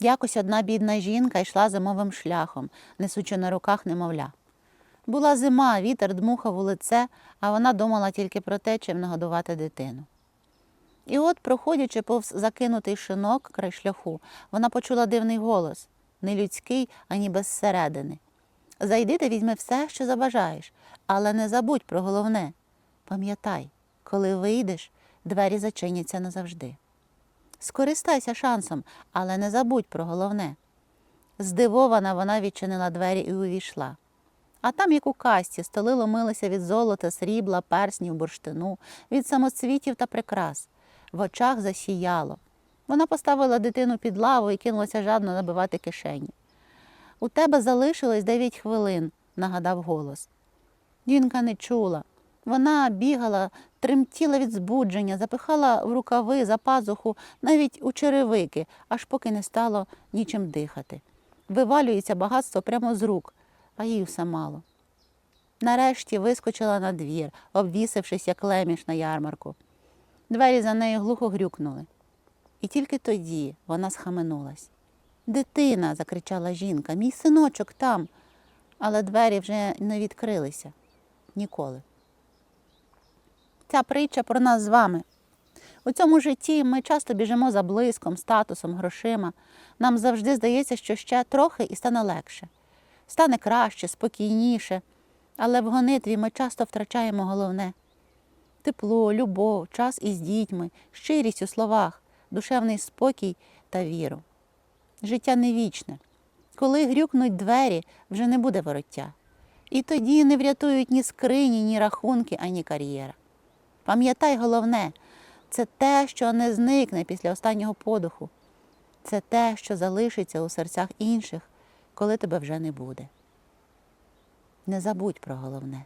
Якось одна бідна жінка йшла зимовим шляхом, несучи на руках немовля. Була зима, вітер дмухав у лице, а вона думала тільки про те, чим нагодувати дитину. І от, проходячи повз закинутий шинок край шляху, вона почула дивний голос не людський, ані без середини. Зайди та візьми все, що забажаєш, але не забудь про головне. Пам'ятай, коли вийдеш, двері зачиняться назавжди. Скористайся шансом, але не забудь про головне. Здивована, вона відчинила двері і увійшла. А там, як у касті, столи ломилися від золота, срібла, перснів, бурштину, від самоцвітів та прикрас. В очах засіяло. Вона поставила дитину під лаву і кинулася жадно набивати кишені. У тебе залишилось дев'ять хвилин, нагадав голос. Жінка не чула. Вона бігала, тремтіла від збудження, запихала в рукави, за пазуху, навіть у черевики, аж поки не стало нічим дихати. Вивалюється багатство прямо з рук, а їй все мало. Нарешті вискочила на двір, обвісившись, як леміш на ярмарку. Двері за нею глухо грюкнули. І тільки тоді вона схаменулась. Дитина, закричала жінка, мій синочок там. Але двері вже не відкрилися ніколи. Ця притча про нас з вами. У цьому житті ми часто біжимо за блиском, статусом, грошима. Нам завжди здається, що ще трохи і стане легше, стане краще, спокійніше. Але в гонитві ми часто втрачаємо головне тепло, любов, час із дітьми, щирість у словах, душевний спокій та віру. Життя не вічне. Коли грюкнуть двері, вже не буде вороття. І тоді не врятують ні скрині, ні рахунки, ані кар'єра. Пам'ятай головне, це те, що не зникне після останнього подуху. Це те, що залишиться у серцях інших, коли тебе вже не буде. Не забудь про головне.